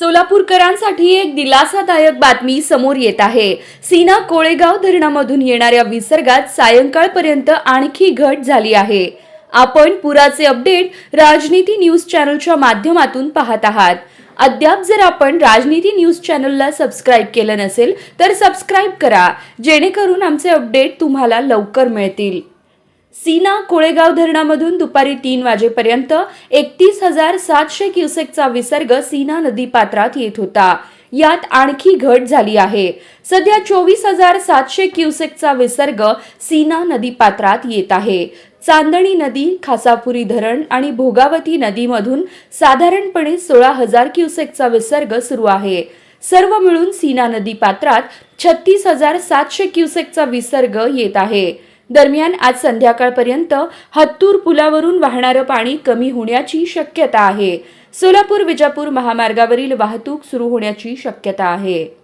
सोलापूरकरांसाठी एक दिलासादायक बातमी समोर येत आहे. सीना कोळेगाव धरणामधून येणाऱ्या विसर्गात सायंकाळपर्यंत आणखी घट झाली आहे. आपण पुराचे अपडेट राजनीती न्यूज चॅनलच्या माध्यमातून पाहत आहात. अद्याप जर आपण राजनीती न्यूज चॅनलला सबस्क्राईब केलं नसेल तर सबस्क्राईब करा जेणेकरून आमचे अपडेट तुम्हाला लवकर मिळतील. सीना कोळेगाव धरणामधून दुपारी तीन वाजेपर्यंत एकतीस हजार सातशे क्युसेकचा विसर्ग सीना नदी पात्रात येत होता. यात आणखी घट झाली आहे. सध्या चोवीस हजार सातशे क्युसेकचा विसर्ग सीना नदी पात्रात येत आहे. चांदणी नदी खासापुरी धरण आणि भोगावती नदीमधून साधारणपणे सोळा हजार क्युसेकचा विसर्ग सुरू आहे. सर्व मिळून सीना नदी पात्रात छत्तीस हजार सातशे क्युसेकचा विसर्ग येत आहे. दरम्यान आज संध्याकाळपर्यंत हत्तूर पुलावरून वाहणारं पाणी कमी होण्याची शक्यता आहे. सोलापूर विजापूर महामार्गावरील वाहतूक सुरू होण्याची शक्यता आहे.